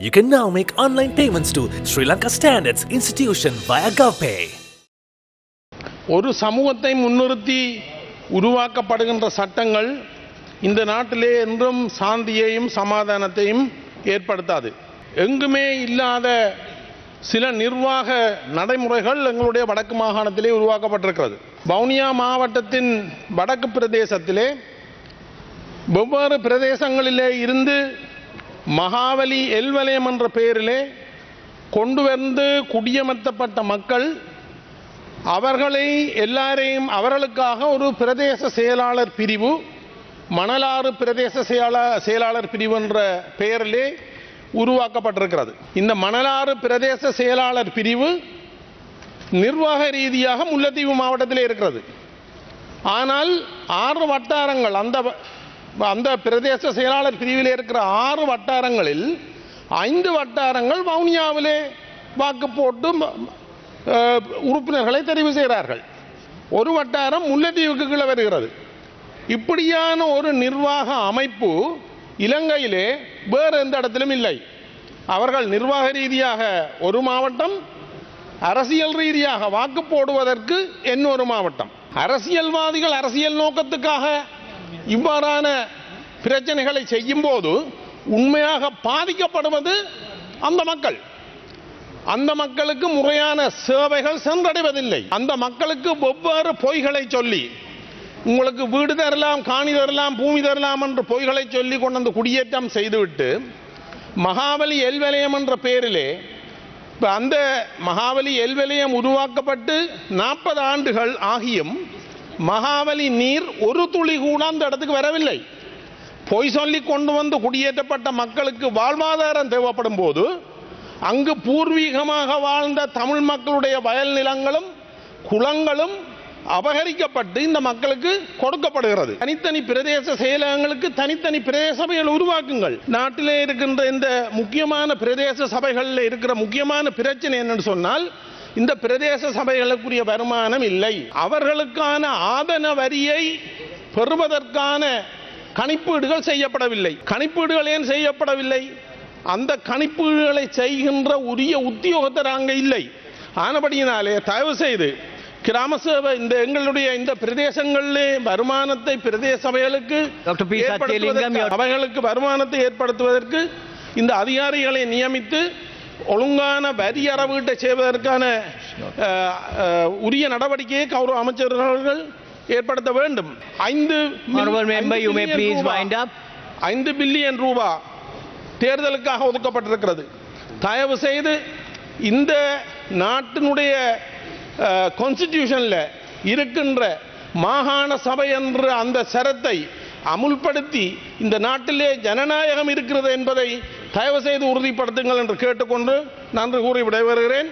You can now make online payments to Sri Lanka Standards Institution via GovPay. ஒரு சமூகத்தை முன்னிறுத்தி உருவாக்கப்படுகின்ற சட்டங்கள் இந்த நாட்டிலே என்றும் சாந்தியையும் சமாதானத்தையும் ஏற்படுத்தாது எங்குமே இல்லாத சில நிர்வாக நடைமுறைகள் எங்களுடைய வடக்கு மாகாணத்திலே உருவாக்கப்பட்டிருக்கிறது வவுனியா மாவட்டத்தின் வடக்கு பிரதேசத்திலே வெவ்வேறு பிரதேசங்களிலே இருந்து மகாவலி எல்வலயம் என்ற பெயரிலே கொண்டு வந்து குடியமர்த்தப்பட்ட மக்கள் அவர்களை எல்லாரையும் அவர்களுக்காக ஒரு பிரதேச செயலாளர் பிரிவு மணலாறு பிரதேச செயலாளர் செயலாளர் பிரிவு என்ற பெயரிலே உருவாக்கப்பட்டிருக்கிறது. இந்த மணலாறு பிரதேச செயலாளர் பிரிவு நிர்வாக ரீதியாக முல்லைத்தீவு மாவட்டத்திலே இருக்கிறது. ஆனால் ஆறு வட்டாரங்கள் அந்த வ- அந்த பிரதேச செயலாளர் பிரிவில் இருக்கிற ஆறு வட்டாரங்களில் ஐந்து வட்டாரங்கள் வவுனியாவிலே வாக்கு போட்டு உறுப்பினர்களை தெரிவு செய்கிறார்கள். ஒரு வட்டாரம் முல்லைத்தீவுக்கு கீழே வருகிறது. இப்படியான ஒரு நிர்வாக அமைப்பு இலங்கையிலே வேறு எந்த இடத்திலும் இல்லை. அவர்கள் நிர்வாக ரீதியாக ஒரு மாவட்டம் அரசியல் ரீதியாக வாக்கு போடுவதற்கு இன்னொரு மாவட்டம். அரசியல்வாதிகள் அரசியல் நோக்கத்துக்காக இவ்வாறான பிரச்சனைகளை செய்யும் போது உண்மையாக பாதிக்கப்படுவது அந்த மக்கள். அந்த மக்களுக்கு முறையான சேவைகள் சென்றடைவதில்லை. அந்த மக்களுக்கு வெவ்வேறு பொய்களை சொல்லி உங்களுக்கு வீடு தரலாம் காணி தரலாம் பூமி தரலாம் என்று பொய்களை சொல்லி கொண்டு வந்து குடியேற்றம் செய்துவிட்டு மகாபலி எல்வலயம் என்ற பெயரிலே இப்போ அந்த மகாபலி எல்வலயம் உருவாக்கப்பட்டு நாற்பது ஆண்டுகள் ஆகியும் மகாவலி நீர் ஒரு துளி கூட அந்த இடத்துக்கு வரவில்லை. பொய் சொல்லி கொண்டு வந்து குடியேற்றப்பட்ட மக்களுக்கு வாழ்வாதாரம் தேவைப்படும் போது அங்கு பூர்வீகமாக வாழ்ந்த தமிழ் மக்களுடைய வயல் நிலங்களும் குளங்களும் அபகரிக்கப்பட்டு இந்த மக்களுக்கு கொடுக்கப்படுகிறது. தனித்தனி பிரதேச செயலகங்களுக்கு தனித்தனி பிரதேச சபைகள் உருவாக்குங்கள். நாட்டிலே இருக்கின்ற இந்த முக்கியமான பிரதேச சபைகளில் இருக்கிற முக்கியமான பிரச்சனை என்னன்னு சொன்னால் இந்த பிரதேச சபைகளுக்குரிய வருமானம் இல்லை. அவர்களுக்கான ஆதன வரியை பெறுவதற்கான கணிப்பீடுகள் செய்யப்படவில்லை. கணிப்பீடுகள் ஏன் செய்யப்படவில்லை? அந்த கணிப்பீடுகளை செய்கின்ற உரிய உத்தியோகத்தர் அங்கே இல்லை. ஆனபடியினாலே தயவு செய்து கிராம சேவை இந்த எங்களுடைய இந்த பிரதேசங்களிலே வருமானத்தை பிரதேச சபைகளுக்கு அவைகளுக்கு வருமானத்தை ஏற்படுத்துவதற்கு இந்த அதிகாரிகளை நியமித்து ஒழுங்கான வரி அறவீட்டை செய்வதற்கான உரிய நடவடிக்கையை கௌரவ அமைச்சர்கள் ஏற்படுத்த வேண்டும். ஐந்து. ஐந்து பில்லியன் ரூபா. தேர்தலுக்காக ஒதுக்கப்பட்டிருக்கிறது. தயவு செய்து இந்த நாட்டினுடைய கான்ஸ்டிடியூஷன்ல இருக்கின்ற மாகாண சபை என்ற அந்த சரத்தை அமுல்படுத்தி இந்த நாட்டிலே ஜனநாயகம் இருக்கிறது என்பதை தயவு செய்து உறுதிப்படுத்துங்கள் என்று கேட்டுக்கொண்டு நன்றி கூறி விடைபெறுகிறேன்.